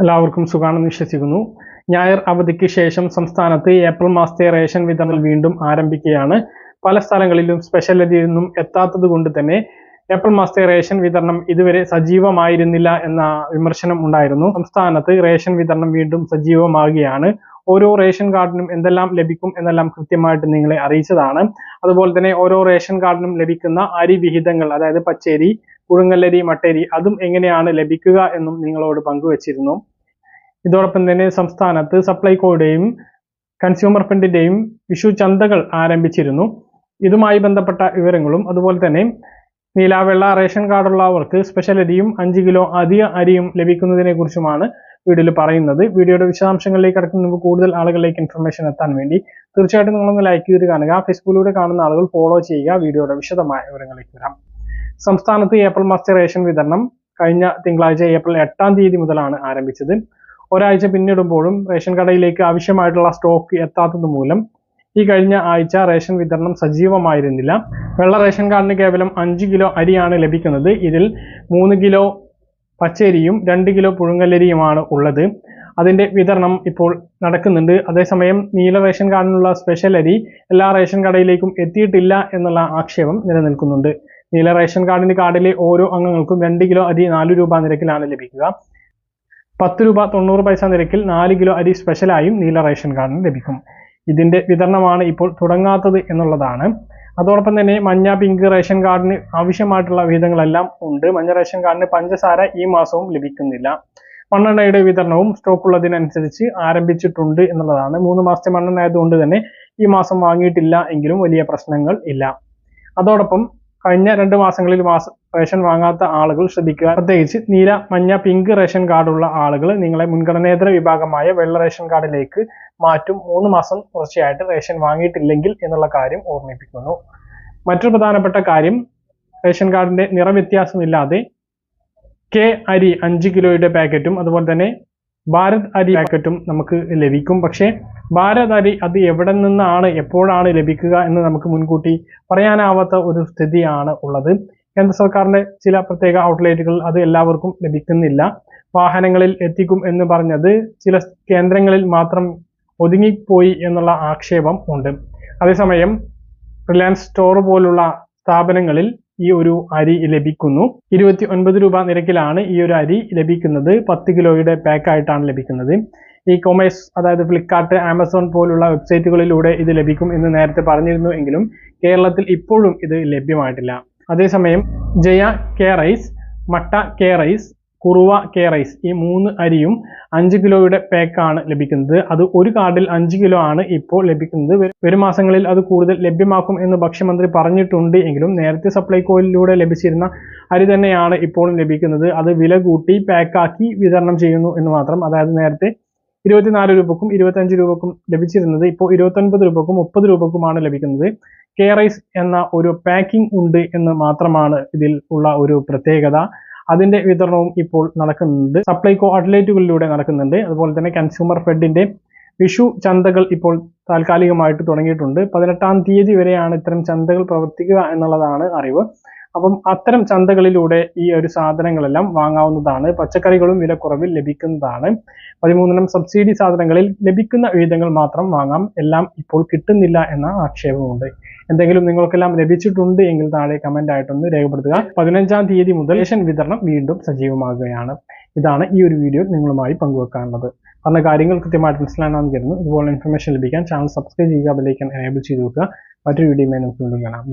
എല്ലാവർക്കും സുഖാണെന്ന് വിശ്വസിക്കുന്നു. ഞായർ അവധിക്ക് ശേഷം സംസ്ഥാനത്ത് ഏപ്രിൽ മാസത്തെ റേഷൻ വിതരണം വീണ്ടും ആരംഭിക്കുകയാണ്. പല സ്ഥലങ്ങളിലും സ്പെഷ്യൽ അരിയൊന്നും എത്താത്തത് കൊണ്ട് തന്നെ ഏപ്രിൽ മാസത്തെ റേഷൻ വിതരണം ഇതുവരെ സജീവമായിരുന്നില്ല എന്ന വിമർശനം ഉണ്ടായിരുന്നു. സംസ്ഥാനത്ത് റേഷൻ വിതരണം വീണ്ടും സജീവമാകുകയാണ്. ഓരോ റേഷൻ കാർഡിനും എന്തെല്ലാം ലഭിക്കും എന്നെല്ലാം കൃത്യമായിട്ട് നിങ്ങളെ അറിയിച്ചതാണ്. അതുപോലെ തന്നെ ഓരോ റേഷൻ കാർഡിനും ലഭിക്കുന്ന അരി വിഹിതങ്ങൾ അതായത് പച്ചരി കുഴുങ്ങല്ലരി മട്ടരി അതും എങ്ങനെയാണ് ലഭിക്കുക എന്നും നിങ്ങളോട് പങ്കുവച്ചിരുന്നു. ഇതോടൊപ്പം തന്നെ സംസ്ഥാനത്ത് സപ്ലൈകോയുടെയും കൺസ്യൂമർ ഫണ്ടിന്റെയും വിഷു ചന്തകൾ ആരംഭിച്ചിരുന്നു. ഇതുമായി ബന്ധപ്പെട്ട വിവരങ്ങളും അതുപോലെ തന്നെ നീലാവെള്ള റേഷൻ കാർഡുള്ളവർക്ക് സ്പെഷ്യൽ അരിയും അഞ്ച് കിലോ അധിക അരിയും ലഭിക്കുന്നതിനെ കുറിച്ചുമാണ് വീഡിയോയിൽ പറയുന്നത്. വീഡിയോയുടെ വിശദാംശങ്ങളിലേക്ക് കടക്കുന്ന മുമ്പ് കൂടുതൽ ആളുകളിലേക്ക് ഇൻഫർമേഷൻ എത്താൻ വേണ്ടി തീർച്ചയായിട്ടും നിങ്ങളൊന്ന് ലൈക്ക് ചെയ്ത് കാണുക. ഫേസ്ബുക്കിലൂടെ കാണുന്ന ആളുകൾ ഫോളോ ചെയ്യുക. വീഡിയോയുടെ വിശദമായ വിവരങ്ങളിലേക്ക് വരാം. സംസ്ഥാനത്ത് ഏപ്രിൽ മാസത്തെ റേഷൻ വിതരണം കഴിഞ്ഞ തിങ്കളാഴ്ച ഏപ്രിൽ എട്ടാം തീയതി മുതലാണ് ആരംഭിച്ചത്. ഒരാഴ്ച പിന്നിടുമ്പോഴും റേഷൻ കടയിലേക്ക് ആവശ്യമായിട്ടുള്ള സ്റ്റോക്ക് എത്താത്തത് മൂലം ഈ കഴിഞ്ഞ ആഴ്ച റേഷൻ വിതരണം സജീവമായിരുന്നില്ല. വെള്ള റേഷൻ കാർഡിന് കേവലം അഞ്ച് കിലോ അരിയാണ് ലഭിക്കുന്നത്. ഇതിൽ മൂന്ന് കിലോ പച്ചരിയും രണ്ട് കിലോ പുഴുങ്ങലരിയുമാണ് ഉള്ളത്. അതിന്റെ വിതരണം ഇപ്പോൾ നടക്കുന്നുണ്ട്. അതേസമയം നീല റേഷൻ കാർഡിനുള്ള സ്പെഷ്യൽ അരി എല്ലാ റേഷൻ കടയിലേക്കും എത്തിയിട്ടില്ല എന്നുള്ള ആക്ഷേപം നിലനിൽക്കുന്നുണ്ട്. നീല റേഷൻ കാർഡിന്റെ കാർഡിലെ ഓരോ അംഗങ്ങൾക്കും രണ്ട് കിലോ അരി നാല് രൂപ നിരക്കിലാണ് ലഭിക്കുക. പത്ത് രൂപ തൊണ്ണൂറ് പൈസ നിരക്കിൽ നാല് കിലോ അരി സ്പെഷ്യലായും നീല റേഷൻ കാർഡിന് ലഭിക്കും. ഇതിന്റെ വിതരണമാണ് ഇപ്പോൾ തുടങ്ങാത്തത് എന്നുള്ളതാണ്. അതോടൊപ്പം തന്നെ മഞ്ഞ പിങ്ക് റേഷൻ കാർഡിന് ആവശ്യമായിട്ടുള്ള വിഹിതങ്ങളെല്ലാം ഉണ്ട്. മഞ്ഞ റേഷൻ കാർഡിന് പഞ്ചസാര ഈ മാസവും ലഭിക്കുന്നില്ല. മണ്ണെണ്ണയുടെ വിതരണവും സ്റ്റോക്ക് ഉള്ളതിനനുസരിച്ച് ആരംഭിച്ചിട്ടുണ്ട് എന്നുള്ളതാണ്. മൂന്ന് മാസത്തെ മണ്ണെണ്ണ ആയതുകൊണ്ട് തന്നെ ഈ മാസം വാങ്ങിയിട്ടില്ല എങ്കിലും വലിയ പ്രശ്നങ്ങൾ ഇല്ല. അതോടൊപ്പം കഴിഞ്ഞ രണ്ട് മാസങ്ങളിൽ മാസ റേഷൻ വാങ്ങാത്ത ആളുകൾ ശ്രദ്ധിക്കുക. പ്രത്യേകിച്ച് നീല മഞ്ഞ പിങ്ക് റേഷൻ കാർഡുള്ള ആളുകൾ നിങ്ങളെ മുൻഗണനേതര വിഭാഗമായ വെള്ള റേഷൻ കാർഡിലേക്ക് മാറ്റും. മൂന്ന് മാസം തുടർച്ചയായിട്ട് റേഷൻ വാങ്ങിയിട്ടില്ലെങ്കിൽ എന്നുള്ള കാര്യം ഓർമ്മിപ്പിക്കുന്നു. മറ്റൊരു പ്രധാനപ്പെട്ട കാര്യം റേഷൻ കാർഡിന്റെ നിറവ്യത്യാസമില്ലാതെ കെ അരി അഞ്ച് കിലോയുടെ പാക്കറ്റും അതുപോലെ തന്നെ ഭാരത് അരി പാക്കറ്റും നമുക്ക് ലഭിക്കും. പക്ഷേ ഭാരത് അരി അത് എവിടെ നിന്നാണ് എപ്പോഴാണ് ലഭിക്കുക എന്ന് നമുക്ക് മുൻകൂട്ടി പറയാനാവാത്ത ഒരു സ്ഥിതിയാണ് ഉള്ളത്. കേന്ദ്ര സർക്കാരിന്റെ ചില പ്രത്യേക ഔട്ട്ലെറ്റുകൾ അത് എല്ലാവർക്കും ലഭിക്കുന്നില്ല. വാഹനങ്ങളിൽ എത്തിക്കും എന്ന് പറഞ്ഞത് ചില കേന്ദ്രങ്ങളിൽ മാത്രം ഒതുങ്ങിപ്പോയി എന്നുള്ള ആക്ഷേപം ഉണ്ട്. അതേസമയം റിലയൻസ് സ്റ്റോർ പോലുള്ള സ്ഥാപനങ്ങളിൽ ഈ ഒരു അരി ലഭിക്കുന്നു. ഇരുപത്തി ഒൻപത് രൂപ നിരക്കിലാണ് ഈ ഒരു അരി ലഭിക്കുന്നത്. പത്ത് കിലോയുടെ പാക്കായിട്ടാണ് ലഭിക്കുന്നത്. ഇ കൊമേഴ്സ് അതായത് ഫ്ലിപ്കാർട്ട് ആമസോൺ പോലുള്ള വെബ്സൈറ്റുകളിലൂടെ ഇത് ലഭിക്കും എന്ന് നേരത്തെ പറഞ്ഞിരുന്നു എങ്കിലും കേരളത്തിൽ ഇപ്പോഴും ഇത് ലഭ്യമായിട്ടില്ല. അതേസമയം Jaya K rice Matta K rice Kuruva K rice. ഈ മൂന്ന് അരിയും അഞ്ച് കിലോയുടെ പാക്കാണ് ലഭിക്കുന്നത്. അത് ഒരു കാർഡിൽ അഞ്ച് കിലോ ആണ് ഇപ്പോൾ ലഭിക്കുന്നത്. വരും മാസങ്ങളിൽ അത് കൂടുതൽ ലഭ്യമാക്കും എന്ന് ഭക്ഷ്യമന്ത്രി പറഞ്ഞിട്ടുണ്ട് എങ്കിലും നേരത്തെ സപ്ലൈകോയിലൂടെ ലഭിച്ചിരുന്ന അരി തന്നെയാണ് ഇപ്പോഴും ലഭിക്കുന്നത്. അത് വില കൂട്ടി പാക്കാക്കി വിതരണം ചെയ്യുന്നു എന്ന് മാത്രം. അതായത് നേരത്തെ ഇരുപത്തിനാല് രൂപക്കും ഇരുപത്തഞ്ച് രൂപക്കും ലഭിച്ചിരുന്നത് ഇപ്പോൾ ഇരുപത്തൊൻപത് രൂപക്കും മുപ്പത് രൂപക്കുമാണ് ലഭിക്കുന്നത്. കെ റൈസ് എന്ന ഒരു പാക്കിംഗ് ഉണ്ട് എന്ന് മാത്രമാണ് ഇതിൽ ഉള്ള ഒരു പ്രത്യേകത. അതിന്റെ വിതരണവും ഇപ്പോൾ നടക്കുന്നുണ്ട്. സപ്ലൈകോ ഔട്ട്ലെറ്റുകളിലൂടെ നടക്കുന്നുണ്ട്. അതുപോലെ തന്നെ കൺസ്യൂമർ ഫെഡിന്റെ വിഷു ചന്തകൾ ഇപ്പോൾ താൽക്കാലികമായിട്ട് തുടങ്ങിയിട്ടുണ്ട്. പതിനെട്ടാം തീയതി വരെയാണ് ഇത്തരം ചന്തകൾ പ്രവർത്തിക്കുക എന്നുള്ളതാണ് അറിവ്. അപ്പം അത്തരം ചന്തകളിലൂടെ ഈ ഒരു സാധനങ്ങളെല്ലാം വാങ്ങാവുന്നതാണ്. പച്ചക്കറികളും വിലക്കുറവിൽ ലഭിക്കുന്നതാണ്. പതിമൂന്നെണ്ണം സബ്സിഡി സാധനങ്ങളിൽ ലഭിക്കുന്ന വിഹിതങ്ങൾ മാത്രം വാങ്ങാം. എല്ലാം ഇപ്പോൾ കിട്ടുന്നില്ല എന്ന ആക്ഷേപമുണ്ട്. എന്തെങ്കിലും നിങ്ങൾക്കെല്ലാം ലഭിച്ചിട്ടുണ്ട് എങ്കിൽ താഴെ കമന്റ് ആയിട്ടൊന്ന് രേഖപ്പെടുത്തുക. പതിനഞ്ചാം തീയതി മുതൽ റേഷൻ വിതരണം വീണ്ടും സജീവമാകുകയാണ്. ഇതാണ് ഈ ഒരു വീഡിയോ നിങ്ങളുമായി പങ്കുവെക്കാനുള്ളത്. പറഞ്ഞ കാര്യങ്ങൾ കൃത്യമായിട്ട് മനസ്സിലാണെന്ന് കരുതുന്നു. ഇതുപോലെ ഇൻഫർമേഷൻ ലഭിക്കാൻ ചാനൽ സബ്സ്ക്രൈബ് ചെയ്യുക അതിലേക്ക് എനേബിൾ ചെയ്ത് വെക്കുക. മറ്റൊരു വീഡിയോയുമായി നമുക്ക് വീണ്ടും കാണാം.